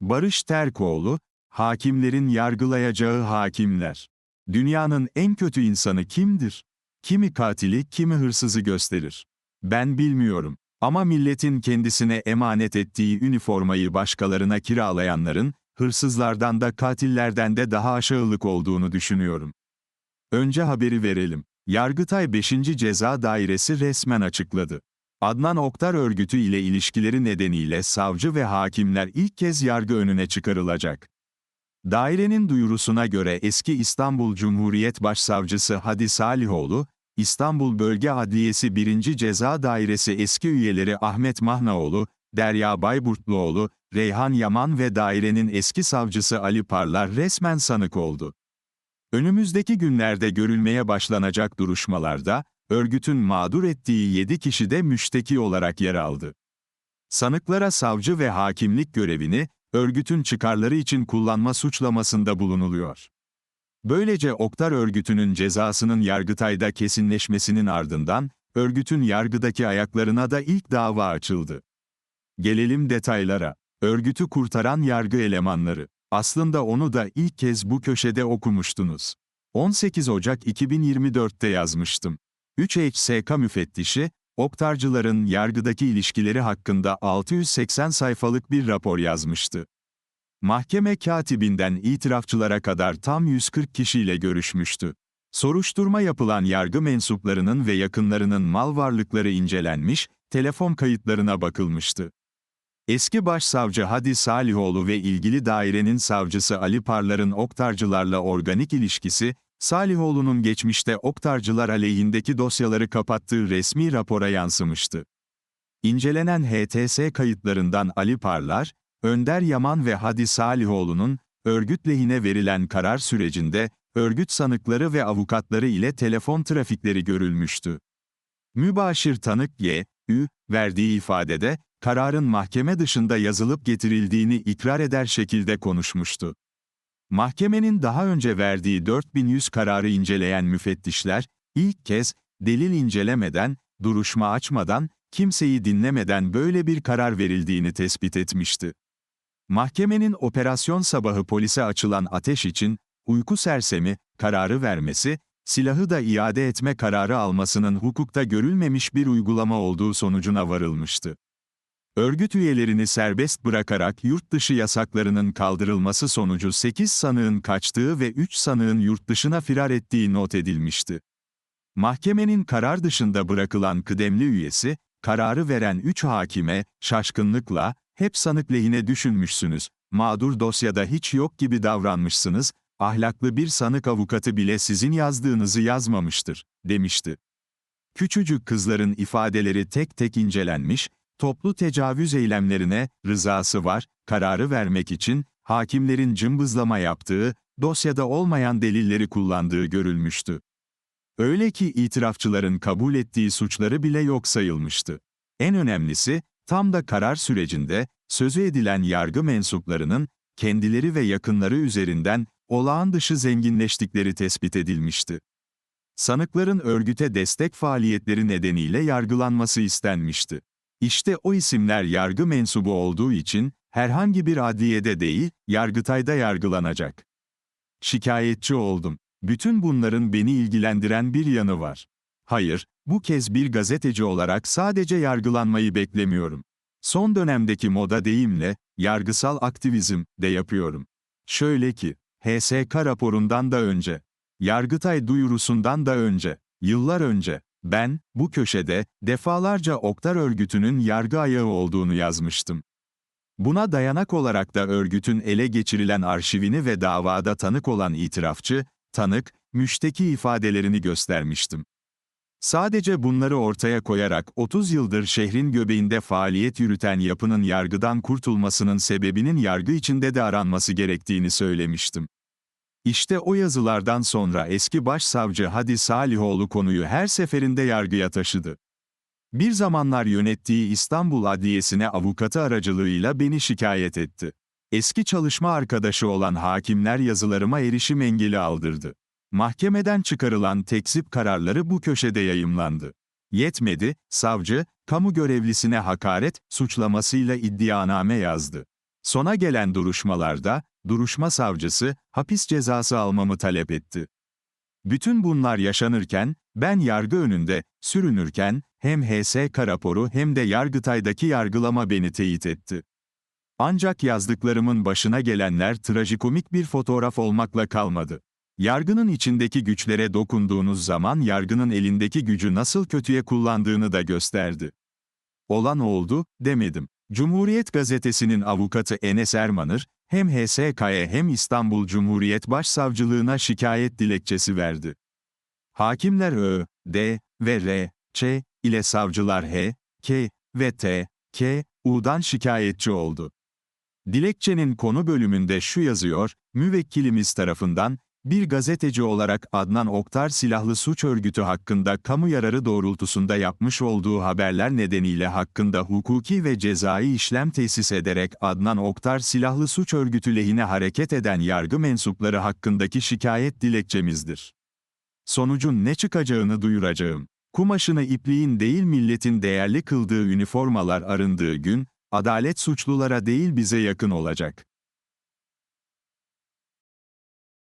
Barış Terkoğlu, hakimlerin yargılayacağı hakimler. Dünyanın en kötü insanı kimdir? Kimi katili, kimi hırsızı gösterir. Ben bilmiyorum. Ama milletin kendisine emanet ettiği üniformayı başkalarına kiralayanların, hırsızlardan da katillerden de daha aşağılık olduğunu düşünüyorum. Önce haberi verelim. Yargıtay 5. Ceza Dairesi resmen açıkladı. Adnan Oktar örgütü ile ilişkileri nedeniyle savcı ve hakimler ilk kez yargı önüne çıkarılacak. Dairenin duyurusuna göre eski İstanbul Cumhuriyet Başsavcısı Hadi Salihoğlu, İstanbul Bölge Adliyesi 1. Ceza Dairesi eski üyeleri Ahmet Mahnaoğlu, Derya Bayburtluoğlu, Reyhan Yaman ve dairenin eski savcısı Ali Parlar resmen sanık oldu. Önümüzdeki günlerde görülmeye başlanacak duruşmalarda, örgütün mağdur ettiği 7 kişi de müşteki olarak yer aldı. Sanıklara savcı ve hakimlik görevini, örgütün çıkarları için kullanma suçlamasında bulunuluyor. Böylece Oktar örgütünün cezasının Yargıtay'da kesinleşmesinin ardından, örgütün yargıdaki ayaklarına da ilk dava açıldı. Gelelim detaylara. Örgütü kurtaran yargı elemanları. Aslında onu da ilk kez bu köşede okumuştunuz. 18 Ocak 2024'te yazmıştım. 3 HSK müfettişi, Oktarcıların yargıdaki ilişkileri hakkında 680 sayfalık bir rapor yazmıştı. Mahkeme katibinden itirafçılara kadar tam 140 kişiyle görüşmüştü. Soruşturma yapılan yargı mensuplarının ve yakınlarının mal varlıkları incelenmiş, telefon kayıtlarına bakılmıştı. Eski başsavcı Hadi Salihoğlu ve ilgili dairenin savcısı Ali Parlar'ın oktarcılarla organik ilişkisi, Salihoğlu'nun geçmişte oktarcılar aleyhindeki dosyaları kapattığı resmi rapora yansımıştı. İncelenen HTS kayıtlarından Ali Parlar, Önder Yaman ve Hadi Salihoğlu'nun, örgüt lehine verilen karar sürecinde, örgüt sanıkları ve avukatları ile telefon trafikleri görülmüştü. Mübaşir tanık Y, Ü, verdiği ifadede, kararın mahkeme dışında yazılıp getirildiğini ikrar eder şekilde konuşmuştu. Mahkemenin daha önce verdiği 4100 kararı inceleyen müfettişler, ilk kez, delil incelemeden, duruşma açmadan, kimseyi dinlemeden böyle bir karar verildiğini tespit etmişti. Mahkemenin operasyon sabahı polise açılan ateş için, uyku sersemi, kararı vermesi, silahı da iade etme kararı almasının hukukta görülmemiş bir uygulama olduğu sonucuna varılmıştı. Örgüt üyelerini serbest bırakarak yurt dışı yasaklarının kaldırılması sonucu 8 sanığın kaçtığı ve 3 sanığın yurt dışına firar ettiği not edilmişti. Mahkemenin karar dışında bırakılan kıdemli üyesi, kararı veren 3 hakime, şaşkınlıkla, hep sanık lehine düşünmüşsünüz, mağdur dosyada hiç yok gibi davranmışsınız, ahlaklı bir sanık avukatı bile sizin yazdığınızı yazmamıştır, demişti. Küçücük kızların ifadeleri tek tek incelenmiş, toplu tecavüz eylemlerine rızası var, kararı vermek için hakimlerin cımbızlama yaptığı, dosyada olmayan delilleri kullandığı görülmüştü. Öyle ki itirafçıların kabul ettiği suçları bile yok sayılmıştı. En önemlisi, tam da karar sürecinde, sözü edilen yargı mensuplarının, kendileri ve yakınları üzerinden, olağan dışı zenginleştikleri tespit edilmişti. Sanıkların örgüte destek faaliyetleri nedeniyle yargılanması istenmişti. İşte o isimler yargı mensubu olduğu için, herhangi bir adliyede değil, Yargıtay'da yargılanacak. Şikayetçi oldum. Bütün bunların beni ilgilendiren bir yanı var. Hayır, bu kez bir gazeteci olarak sadece yargılanmayı beklemiyorum. Son dönemdeki moda deyimle, yargısal aktivizm de yapıyorum. Şöyle ki, HSK raporundan da önce, Yargıtay duyurusundan da önce, yıllar önce, ben, bu köşede, defalarca Oktar örgütünün yargı ayağı olduğunu yazmıştım. Buna dayanak olarak da örgütün ele geçirilen arşivini ve davada tanık olan itirafçı, tanık, müşteki ifadelerini göstermiştim. Sadece bunları ortaya koyarak 30 yıldır şehrin göbeğinde faaliyet yürüten yapının yargıdan kurtulmasının sebebinin yargı içinde de aranması gerektiğini söylemiştim. İşte o yazılardan sonra eski başsavcı Hadi Salihoğlu konuyu her seferinde yargıya taşıdı. Bir zamanlar yönettiği İstanbul Adliyesi'ne avukatı aracılığıyla beni şikayet etti. Eski çalışma arkadaşı olan hakimler yazılarıma erişim engeli aldırdı. Mahkemeden çıkarılan tekzip kararları bu köşede yayımlandı. Yetmedi, savcı, kamu görevlisine hakaret, suçlamasıyla iddianame yazdı. Sona gelen duruşmalarda, duruşma savcısı, hapis cezası almamı talep etti. Bütün bunlar yaşanırken, ben yargı önünde, sürünürken, hem HSK raporu hem de Yargıtay'daki yargılama beni teyit etti. Ancak yazdıklarımın başına gelenler trajikomik bir fotoğraf olmakla kalmadı. Yargının içindeki güçlere dokunduğunuz zaman yargının elindeki gücü nasıl kötüye kullandığını da gösterdi. Olan oldu, demedim. Cumhuriyet Gazetesi'nin avukatı Enes Ermanır, hem HSK'ye hem İstanbul Cumhuriyet Başsavcılığına şikayet dilekçesi verdi. Hakimler Ö, D ve R, Ç ile savcılar H, K ve T, K, U'dan şikayetçi oldu. Dilekçenin konu bölümünde şu yazıyor, müvekkilimiz tarafından, bir gazeteci olarak Adnan Oktar silahlı suç örgütü hakkında kamu yararı doğrultusunda yapmış olduğu haberler nedeniyle hakkında hukuki ve cezai işlem tesis ederek Adnan Oktar silahlı suç örgütü lehine hareket eden yargı mensupları hakkındaki şikayet dilekçemizdir. Sonucun ne çıkacağını duyuracağım. Kumaşını ipliğin değil milletin değerli kıldığı üniformalar arındığı gün, adalet suçlulara değil bize yakın olacak.